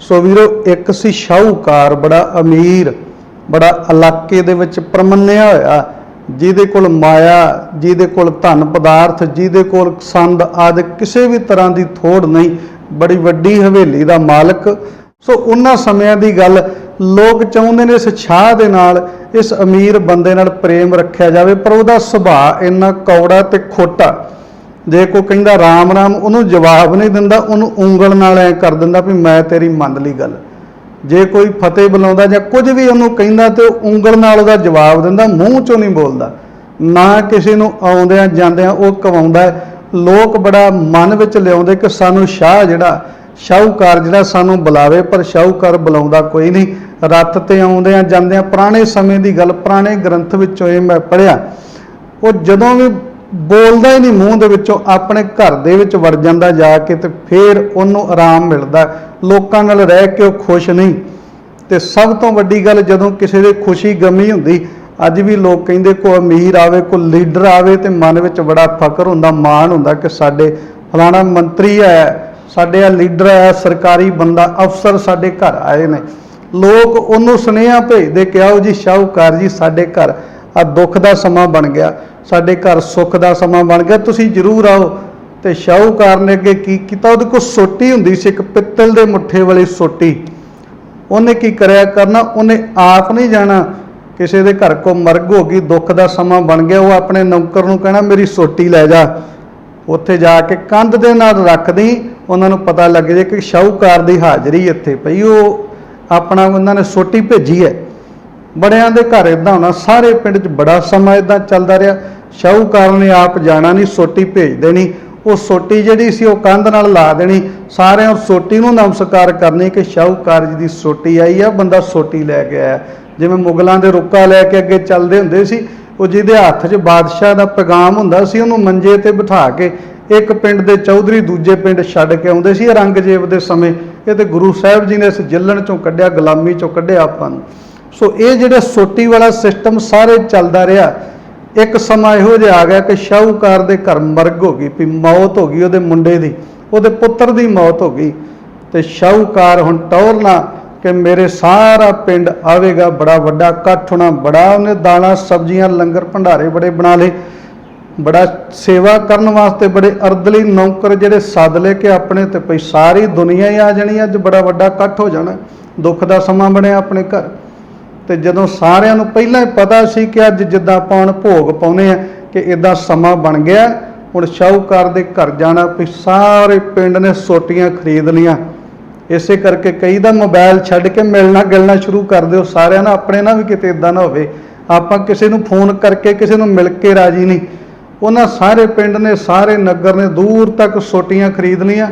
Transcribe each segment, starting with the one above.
ਸੋ ਵੀਰੋ, ਇੱਕ ਸੀ ਸ਼ਾਹੂਕਾਰ, ਬੜਾ ਅਮੀਰ, ਬੜਾ ਇਲਾਕੇ ਦੇ ਵਿੱਚ ਪ੍ਰਮੰਨਿਆ ਹੋਇਆ, ਜਿਹਦੇ ਕੋਲ ਮਾਇਆ, ਜਿਹਦੇ ਕੋਲ ਧਨ ਪਦਾਰਥ, ਜਿਹਦੇ ਕੋਲ ਸੰਦ ਆਦਿ ਕਿਸੇ ਵੀ ਤਰ੍ਹਾਂ ਦੀ ਥੋੜ ਨਹੀਂ, ਬੜੀ ਵੱਡੀ ਹਵੇਲੀ ਦਾ ਮਾਲਕ। ਸੋ ਉਹਨਾਂ ਸਮਿਆਂ ਦੀ ਗੱਲ, ਲੋਕ ਚਾਹੁੰਦੇ ਨੇ ਇਸ ਛਾਹ ਦੇ ਨਾਲ, ਇਸ ਅਮੀਰ ਬੰਦੇ ਨਾਲ ਪ੍ਰੇਮ ਰੱਖਿਆ ਜਾਵੇ, ਪਰ ਉਹਦਾ ਸੁਭਾਅ ਇੰਨਾ ਕੌੜਾ ਤੇ ਖੋਟਾ। ਜੇ ਕੋਈ ਕਹਿੰਦਾ ਰਾਮ ਰਾਮ, ਉਹਨੂੰ ਜਵਾਬ ਨਹੀਂ ਦਿੰਦਾ, ਉਹਨੂੰ ਉਂਗਲ ਨਾਲ ਐ ਕਰ ਦਿੰਦਾ ਵੀ ਮੈਂ ਤੇਰੀ ਮੰਨ ਲਈ ਗੱਲ। ਜੇ ਕੋਈ ਫਤਿਹ ਬੁਲਾਉਂਦਾ ਜਾਂ ਕੁਝ ਵੀ ਉਹਨੂੰ ਕਹਿੰਦਾ ਤੇ ਉਹ ਉਂਗਲ ਨਾਲ ਉਹਦਾ ਜਵਾਬ ਦਿੰਦਾ, ਮੂੰਹ ਚੋਂ ਨਹੀਂ ਬੋਲਦਾ। ਨਾ ਕਿਸੇ ਨੂੰ ਆਉਂਦਿਆਂ ਜਾਂਦਿਆਂ ਉਹ ਕਵਾਉਂਦਾ ਲੋਕ ਬੜਾ ਮਨ ਵਿੱਚ ਲਿਆਉਂਦੇ ਕਿ ਸਾਨੂੰ ਸ਼ਾਹ ਜਿਹੜਾ, ਸ਼ਾਹੂਕਾਰ ਜਿਹੜਾ ਸਾਨੂੰ ਬੁਲਾਵੇ, ਪਰ ਸ਼ਾਹੂਕਾਰ ਬੁਲਾਉਂਦਾ ਕੋਈ ਨਹੀਂ। ਰੱਤ ਤੇ ਆਉਂਦਿਆਂ ਜਾਂਦਿਆਂ, ਪੁਰਾਣੇ ਸਮੇਂ ਦੀ ਗੱਲ, ਪੁਰਾਣੇ ਗ੍ਰੰਥ ਵਿੱਚੋਂ ਇਹ ਮੈਂ ਪੜਿਆ ਉਹ ਜਦੋਂ ਵੀ ਬੋਲਦਾ ਹੀ ਨਹੀਂ, ਮੂੰਹ ਦੇ ਵਿੱਚੋਂ ਆਪਣੇ ਘਰ ਦੇ ਵਿੱਚ ਵੜ ਜਾਂਦਾ ਜਾ ਕੇ ਤੇ ਫਿਰ ਉਹਨੂੰ ਆਰਾਮ ਮਿਲਦਾ। ਲੋਕਾਂ ਨਾਲ ਰਹਿ ਕੇ ਉਹ ਖੁਸ਼ ਨਹੀਂ। ਤੇ ਸਭ ਤੋਂ ਵੱਡੀ ਗੱਲ ਜਦੋਂ ਕਿਸੇ ਦੇ ਖੁਸ਼ੀ ਗਮੀ ਹੁੰਦੀ, ਅੱਜ ਵੀ ਲੋਕ ਕਹਿੰਦੇ ਕੋ ਅਮੀਰ ਆਵੇ ਕੋ ਲੀਡਰ ਆਵੇ ਤੇ ਮਨ ਵਿੱਚ ਬੜਾ ਫਕਰ ਹੁੰਦਾ, ਮਾਣ ਹੁੰਦਾ ਕਿ ਸਾਡੇ ਫਲਾਣਾ ਮੰਤਰੀ ਹੈ, ਸਾਡੇ ਆ ਲੀਡਰ ਹੈ, ਸਰਕਾਰੀ ਬੰਦਾ, ਅਫਸਰ ਸਾਡੇ ਘਰ ਆਏ ਨੇ। ਲੋਕ ਉਹਨੂੰ ਸੁਨੇਹਾ ਭੇਜਦੇ ਕਿ ਆਓ ਜੀ, ਸ਼ਾਹੂਕਾਰ ਜੀ, ਸਾਡੇ ਘਰ ਆ ਦੁੱਖ ਦਾ ਸਮਾਂ ਬਣ ਗਿਆ। ਸਾਡੇ ਘਰ ਸੁੱਖ ਦਾ ਸਮਾਂ ਬਣ ਗਿਆ, ਤੁਸੀਂ ਜ਼ਰੂਰ ਆਓ। ਤੇ ਸ਼ਾਹੂਕਾਰ ਨੇ ਅੱਗੇ ਕੀ ਕੀਤਾ? ਉਹਦੇ ਕੋਲ ਸੋਟੀ ਹੁੰਦੀ ਸੀ, ਇੱਕ ਪਿੱਤਲ ਦੇ ਮੁੱਠੇ ਵਾਲੀ ਸੋਟੀ। ਉਹਨੇ ਕੀ ਕਰਿਆ ਕਰਨਾ? ਉਹਨੇ ਆਪ ਨਹੀਂ ਜਾਣਾ। ਕਿਸੇ ਦੇ ਘਰ ਕੋ ਮਰਗ ਹੋ ਗਈ, ਦੁੱਖ ਦਾ ਸਮਾਂ ਬਣ ਗਿਆ। ਉਹ ਆਪਣੇ ਨੌਕਰ ਨੂੰ ਕਹਿਣਾ, ਮੇਰੀ ਸੋਟੀ ਲੈ ਜਾ। ਉੱਥੇ ਜਾ ਕੇ ਕੰਧ ਦੇ ਨਾਲ ਰੱਖਦੀ, ਉਹਨਾਂ ਨੂੰ ਪਤਾ ਲੱਗ ਜੇ ਕਿ ਸ਼ਾਹੂਕਾਰ ਦੀ ਹਾਜ਼ਰੀ ਇੱਥੇ ਪਈ। ਉਹ ਆਪਣਾ ਉਹਨਾਂ ਨੇ ਸੋਟੀ ਭੇਜੀ ਹੈ। ਬੜਿਆਂ ਦੇ ਘਰ ਇਦਾਂ ਹੋਣਾ, ਸਾਰੇ ਪਿੰਡ 'ਚ ਬੜਾ ਸਮਾਂ ਇਦਾਂ ਚੱਲਦਾ ਰਿਹਾ। ਸ਼ਾਹੂਕਾਰ ਨੇ ਆਪ ਜਾਣਾ ਨਹੀਂ, ਸੋਟੀ ਭੇਜ ਦੇਣੀ। ਉਹ ਸੋਟੀ ਜਿਹੜੀ ਸੀ, ਉਹ ਕੰਧ ਨਾਲ ਲਾ ਦੇਣੀ। ਸਾਰਿਆਂ ਉਸ ਸੋਟੀ ਨੂੰ ਨਮਸਕਾਰ ਕਰਨੀ ਕਿ ਸ਼ਾਹੂਕਾਰ ਜੀ ਦੀ ਸੋਟੀ ਆਈ ਆ, ਬੰਦਾ ਸੋਟੀ ਲੈ ਕੇ ਆਇਆ। ਜਿਵੇਂ ਮੁਗਲਾਂ ਦੇ ਰੁੱਕਾ ਲੈ ਕੇ ਅੱਗੇ ਚੱਲਦੇ ਹੁੰਦੇ ਸੀ, ਉਹ ਜਿਹਦੇ ਹੱਥ 'ਚ ਬਾਦਸ਼ਾਹ ਦਾ ਪੈਗਾਮ ਹੁੰਦਾ ਸੀ, ਉਹਨੂੰ ਮੰਜੇ ਤੇ ਬਿਠਾ ਕੇ ਇੱਕ ਪਿੰਡ ਦੇ ਚੌਧਰੀ ਦੂਜੇ ਪਿੰਡ ਛੱਡ ਕੇ ਆਉਂਦੇ ਸੀ, ਔਰੰਗਜ਼ੇਬ ਦੇ ਸਮੇਂ। ਇਹ ਤੇ ਗੁਰੂ ਸਾਹਿਬ ਜੀ ਨੇ ਇਸ ਜਿੱਲਣ ਚੋਂ ਕੱਢਿਆ, ਗੁਲਾਮੀ ਚੋਂ ਕੱਢਿਆ ਆਪਾਂ ਨੂੰ। ਸੋ ਇਹ ਜਿਹੜੇ ਸੋਟੀ ਵਾਲਾ ਸਿਸਟਮ ਸਾਰੇ ਚੱਲਦਾ ਰਿਹਾ, ਇੱਕ ਸਮਾਂ ਇਹੋ ਜਿਹਾ ਆ ਗਿਆ ਕਿ ਸ਼ਾਹੂਕਾਰ ਦੇ ਘਰ ਮਰਗ ਹੋ ਗਈ, ਵੀ ਮੌਤ ਹੋ ਗਈ ਉਹਦੇ ਮੁੰਡੇ ਦੀ, ਉਹਦੇ ਪੁੱਤਰ ਦੀ ਮੌਤ ਹੋ ਗਈ। ਤੇ ਸ਼ਾਹੂਕਾਰ ਹੁਣ ਟੌਰਨਾ ਕਿ ਮੇਰੇ ਸਾਰਾ ਪਿੰਡ ਆਵੇਗਾ, ਬੜਾ ਵੱਡਾ ਇਕੱਠ ਹੋਣਾ, ਬੜਾ ਉਹਨੇ ਦਾਣਾ ਸਬਜ਼ੀਆਂ, ਲੰਗਰ ਭੰਡਾਰੇ ਬੜੇ ਬਣਾ ਲਏ। ਬੜਾ ਸੇਵਾ ਕਰਨ ਵਾਸਤੇ ਬੜੇ ਅਰਦਲੀ ਨੌਕਰ ਜਿਹੜੇ ਸੱਦ ਲੈ ਕੇ ਆਪਣੇ ਤੇ ਭਈ ਸਾਰੀ ਦੁਨੀਆ ਹੀ ਆ ਜਾਣੀ, ਅੱਜ ਬੜਾ ਵੱਡਾ ਇਕੱਠ ਹੋ ਜਾਣਾ। ਦੁੱਖ ਦਾ ਸਮਾਂ ਬਣਿਆ ਆਪਣੇ ਘਰ। ਤੇ ਜਦੋਂ ਸਾਰਿਆਂ ਨੂੰ ਪਹਿਲਾਂ ਹੀ ਪਤਾ ਸੀ ਕਿ ਅੱਜ ਜਿੱਦਾਂ ਆਪਾਂ ਹੁਣ ਭੋਗ ਪਾਉਨੇ ਆ ਕਿ ਇਦਾਂ ਸਮਾਂ ਬਣ ਗਿਆ, ਹੁਣ ਸ਼ਾਹੂਕਾਰ ਦੇ ਘਰ ਜਾਣਾ, ਵੀ ਸਾਰੇ ਪਿੰਡ ਨੇ ਸੋਟੀਆਂ ਖਰੀਦ ਲੀਆਂ ਇਸੇ ਕਰਕੇ ਕਈ ਦਾ ਮੋਬਾਈਲ ਛੱਡ ਕੇ ਮਿਲਣਾ ਗਿਲਣਾ ਸ਼ੁਰੂ ਕਰ ਦਿਓ, ਸਾਰਿਆਂ ਨਾਲ ਆਪਣੇ ਨਾਲ ਵੀ ਕਿਤੇ ਇਦਾਂ ਨਾ ਹੋਵੇ। ਆਪਾਂ ਕਿਸੇ ਨੂੰ ਫੋਨ ਕਰਕੇ ਕਿਸੇ ਨੂੰ ਮਿਲ ਕੇ ਰਾਜੀ ਨਹੀਂ। ਉਹਨਾਂ ਸਾਰੇ ਪਿੰਡ ਨੇ, ਸਾਰੇ ਨਗਰ ਨੇ ਦੂਰ ਤੱਕ ਸੋਟੀਆਂ ਖਰੀਦ ਲੀਆਂ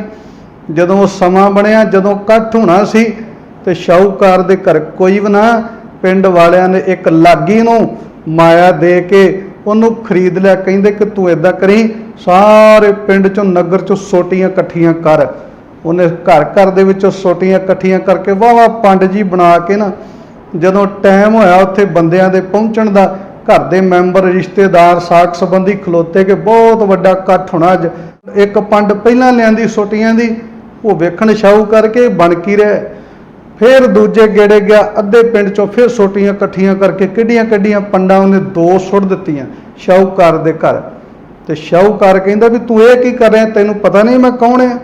ਜਦੋਂ ਉਹ ਸਮਾਂ ਬਣਿਆ, ਜਦੋਂ ਇਕੱਠ ਹੋਣਾ ਸੀ, ਤੇ ਸ਼ਾਹੂਕਾਰ ਦੇ ਘਰ ਕੋਈ ਵੀ ਨਾ ਪਿੰਡ ਵਾਲਿਆਂ ਨੇ ਇੱਕ ਲਾਗੀ ਨੂੰ ਮਾਇਆ ਦੇ ਕੇ ਉਹਨੂੰ ਖਰੀਦ ਲਿਆ, ਕਹਿੰਦੇ ਕਿ ਤੂੰ ਏਦਾਂ ਕਰੀ, ਸਾਰੇ ਪਿੰਡ ਚੋਂ ਨਗਰ ਚੋਂ ਸੋਟੀਆਂ ਇਕੱਠੀਆਂ ਕਰ। ਉਹਨੇ ਘਰ ਘਰ ਦੇ ਵਿੱਚੋਂ ਸੋਟੀਆਂ ਇਕੱਠੀਆਂ ਕਰਕੇ ਵਾਵਾ ਪੰਡ ਜੀ ਬਣਾ ਕੇ ਨਾ, ਜਦੋਂ ਟਾਈਮ ਹੋਇਆ ਉੱਥੇ ਬੰਦਿਆਂ ਦੇ ਪਹੁੰਚਣ ਦਾ, ਘਰ ਦੇ ਮੈਂਬਰ, ਰਿਸ਼ਤੇਦਾਰ ਸਾਕ ਸੰਬੰਧੀ ਖਲੋਤੇ ਕਿ ਬਹੁਤ ਵੱਡਾ ਇਕੱਠ ਹੋਣਾ ਅੱਜ। ਇੱਕ ਪੰਡ ਪਹਿਲਾਂ ਲਿਆਂਦੀ ਸੋਟੀਆਂ ਦੀ, ਉਹ ਵੇਖਣ ਸ਼ਾਹੂ ਕਰਕੇ ਬਣ ਕੀ ਰਿਹਾ। ਫਿਰ ਦੂਜੇ ਗੇੜੇ ਗਿਆ, ਅੱਧੇ ਪਿੰਡ ਚੋਂ ਫਿਰ ਸੋਟੀਆਂ ਇਕੱਠੀਆਂ ਕਰਕੇ ਕਿੱਡੀਆਂ ਕਿੱਡੀਆਂ ਪੰਡਾਂ ਉਹਨੇ ਦੋ ਸੁੱਟ ਦਿੱਤੀਆਂ, ਸ਼ਾਹੂਕਾਰ ਦੇ ਘਰ। ਤੇ ਸ਼ਾਹੂਕਾਰ ਕਹਿੰਦਾ ਵੀ ਤੂੰ ਇਹ ਕੀ ਕਰ ਰਿਹਾ, ਤੈਨੂੰ ਪਤਾ ਨਹੀਂ ਮੈਂ ਕੌਣ ਆ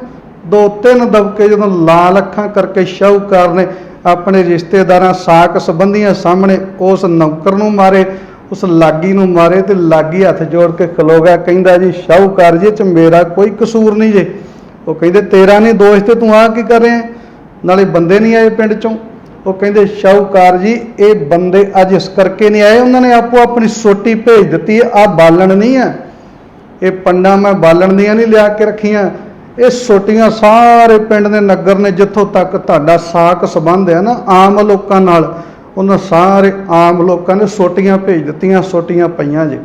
ਦੋ ਤਿੰਨ ਦਬਕੇ ਜਦੋਂ ਲਾਲ ਅੱਖਾਂ ਕਰਕੇ ਸ਼ਾਹੂਕਾਰ ਨੇ ਆਪਣੇ ਰਿਸ਼ਤੇਦਾਰਾਂ ਸਾਕ ਸੰਬੰਧੀਆਂ ਸਾਹਮਣੇ ਉਸ ਨੌਕਰ ਨੂੰ ਮਾਰੇ, ਉਸ ਲਾਗੀ ਨੂੰ ਮਾਰੇ ਤੇ ਲਾਗੀ ਹੱਥ ਜੋੜ ਕੇ ਖਲੋ ਗਿਆ, ਕਹਿੰਦਾ ਜੀ, ਸ਼ਾਹੂਕਾਰ ਜੀ ਚ ਮੇਰਾ ਕੋਈ ਕਸੂਰ ਨਹੀਂ ਜੇ। ਉਹ ਕਹਿੰਦੇ, ਤੇਰਾ ਨਹੀਂ ਦੋਸ਼ ਤੇ ਤੂੰ ਆ ਕੀ ਕਰ ਰਿਹਾ ਨਾਲੇ ਬੰਦੇ ਨਹੀਂ ਆਏ ਪਿੰਡ ਚੋਂ। ਉਹ ਕਹਿੰਦੇ, ਸ਼ਾਹੂਕਾਰ ਜੀ, ਇਹ ਬੰਦੇ ਅੱਜ ਇਸ ਕਰਕੇ ਨਹੀਂ ਆਏ, ਉਹਨਾਂ ਨੇ ਆਪੋ ਆਪਣੀ ਸੋਟੀ ਭੇਜ ਦਿੱਤੀ ਹੈ। ਆ ਬਾਲਣ ਨਹੀਂ ਹੈ। ਇਹ ਪੰਡਾ ਮੈਂ ਬਾਲਣ ਦੀਆਂ ਨਹੀਂ ਲਿਆ ਕੇ ਰੱਖੀਆਂ। ਇਹ ਸੋਟੀਆਂ ਸਾਰੇ ਪਿੰਡ ਦੇ ਨਗਰ ਨੇ ਜਿੱਥੋਂ ਤੱਕ ਤੁਹਾਡਾ ਸਾਕ ਸੰਬੰਧ ਹੈ ਨਾ, ਆਮ ਲੋਕਾਂ ਨਾਲ, ਉਹਨਾਂ ਸਾਰੇ ਆਮ ਲੋਕਾਂ ਨੇ ਸੋਟੀਆਂ ਭੇਜ ਦਿੱਤੀਆਂ, ਸੋਟੀਆਂ ਪਈਆਂ ਜੇ।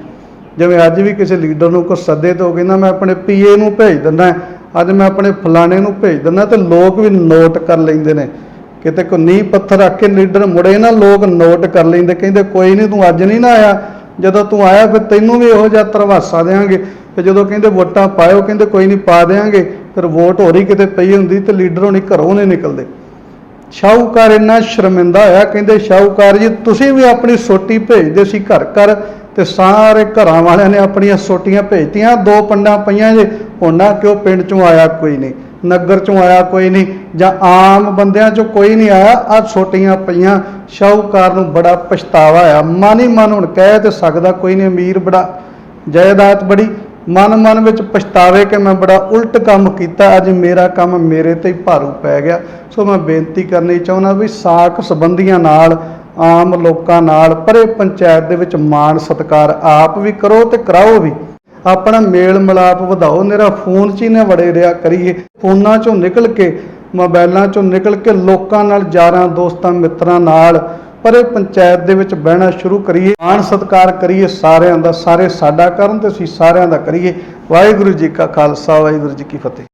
ਜਿਵੇਂ ਅੱਜ ਵੀ ਕਿਸੇ ਲੀਡਰ ਨੂੰ ਕੋ ਸੱਦੇ ਤੋਂ ਕਹਿੰਦਾ, ਮੈਂ ਆਪਣੇ ਪੀਏ ਨੂੰ ਭੇਜ ਦਿੰਦਾ ਅੱਜ ਮੈਂ ਆਪਣੇ ਫਲਾਣੇ ਨੂੰ ਭੇਜ ਦਿੰਦਾ ਤੇ ਲੋਕ ਵੀ ਨੋਟ ਕਰ ਲੈਂਦੇ ਨੇ। ਕਿਤੇ ਕੋ ਨੀਂਹ ਪੱਥਰ ਰੱਖ ਕੇ ਲੀਡਰ ਮੁੜੇ ਨਾ, ਲੋਕ ਨੋਟ ਕਰ ਲੈਂਦੇ, ਕਹਿੰਦੇ ਕੋਈ ਨਹੀਂ ਤੂੰ ਅੱਜ ਨਹੀਂ ਨਾ ਆਇਆ। ਜਦੋਂ ਤੂੰ ਆਇਆ, ਫਿਰ ਤੈਨੂੰ ਵੀ ਇਹੋ ਜਿਹਾ ਤਰਵਾਸਾ ਦੇਾਂਗੇ ਤੇ ਜਦੋਂ ਕਹਿੰਦੇ ਵੋਟਾਂ ਪਾਇਓ, ਕਹਿੰਦੇ ਕੋਈ ਨਹੀਂ ਪਾ ਦੇਾਂਗੇ ਫਿਰ ਵੋਟ ਹੋ ਰਹੀ ਕਿਤੇ ਪਈ ਹੁੰਦੀ ਤੇ ਲੀਡਰ ਹੋਣੀ ਘਰੋਂ ਨਹੀਂ ਨਿਕਲਦੇ। ਸ਼ਾਹੂਕਾਰ ਇੰਨਾ ਸ਼ਰਮਿੰਦਾ ਹੋਇਆ, ਕਹਿੰਦੇ ਸ਼ਾਹੂਕਾਰ ਜੀ, ਤੁਸੀਂ ਵੀ ਆਪਣੀ ਸੋਟੀ ਭੇਜਦੇ ਸੀ ਘਰ ਘਰ ਤੇ ਸਾਰੇ ਘਰਾਂ ਵਾਲਿਆਂ ਨੇ ਆਪਣੀਆਂ ਸੋਟੀਆਂ ਭੇਜਤੀਆਂ, ਦੋ ਪੰਡਾਂ ਪਈਆਂ ਜੇ, ਉਹਨਾਂ ਕਿਉਂ ਪਿੰਡ ਚੋਂ ਆਇਆ ਕੋਈ ਨਹੀਂ, ਨਗਰ ਚੋਂ ਆਇਆ ਕੋਈ ਨਹੀਂ, ਜਾਂ ਆਮ ਬੰਦਿਆਂ ਚੋਂ ਕੋਈ ਨਹੀਂ ਆਇਆ ਆ ਛੋਟੀਆਂ ਪਈਆਂ, ਸ਼ਾਹੂਕਾਰ ਨੂੰ ਬੜਾ ਪਛਤਾਵਾ ਆ। ਮਨ ਹੀ ਮਨ ਹੁਣ ਕਹਿ ਤੇ ਸਕਦਾ ਕੋਈ ਨਹੀਂ, ਅਮੀਰ ਬੜਾ ਜਾਇਦਾਦ ਬੜੀ, ਮਨ ਮਨ ਵਿੱਚ ਪਛਤਾਵੇ ਕਿ ਮੈਂ ਬੜਾ ਉਲਟ ਕੰਮ ਕੀਤਾ, ਅੱਜ ਮੇਰਾ ਕੰਮ ਮੇਰੇ ਤੇ ਹੀ ਭਾਰੂ ਪੈ ਗਿਆ। ਸੋ ਮੈਂ ਬੇਨਤੀ ਕਰਨੀ ਚਾਹੁੰਦਾ ਵੀ ਸਾਕ ਸੰਬੰਧੀਆਂ ਨਾਲ ਆਮ ਲੋਕਾਂ ਨਾਲ ਪਰੇ ਪੰਚਾਇਤ ਦੇ ਵਿੱਚ ਮਾਣ ਸਤਕਾਰ ਆਪ ਵੀ ਕਰੋ ਤੇ ਕਰਾਓ ਵੀ। ਆਪਣਾ ਮੇਲ ਮਿਲਾਪ ਵਧਾਓ। ਮੇਰਾ ਫੋਨ 'ਚ ਹੀ ਨਾ ਵੜੇ ਰਿਆ ਕਰੀਏ। ਫੋਨਾਂ 'ਚੋਂ ਨਿਕਲ ਕੇ ਮੋਬਾਈਲਾਂ 'ਚੋਂ ਨਿਕਲ ਕੇ ਲੋਕਾਂ ਨਾਲ ਯਾਰਾਂ, ਦੋਸਤਾਂ, ਮਿੱਤਰਾਂ ਨਾਲ ਪਰੇ ਪੰਚਾਇਤ ਦੇ ਵਿੱਚ ਬਹਿਣਾ ਸ਼ੁਰੂ ਕਰੀਏ। ਮਾਣ ਸਤਕਾਰ ਕਰੀਏ। ਸਾਰਿਆਂ ਦਾ ਸਾਰੇ ਸਾਡਾ ਕਰਨ ਤੇ ਅਸੀਂ ਸਾਰਿਆਂ ਦਾ ਕਰੀਏ। ਵਾਹਿਗੁਰੂ ਜੀ ਕਾ ਖਾਲਸਾ, ਵਾਹਿਗੁਰੂ ਜੀ ਕੀ ਫਤਿਹ।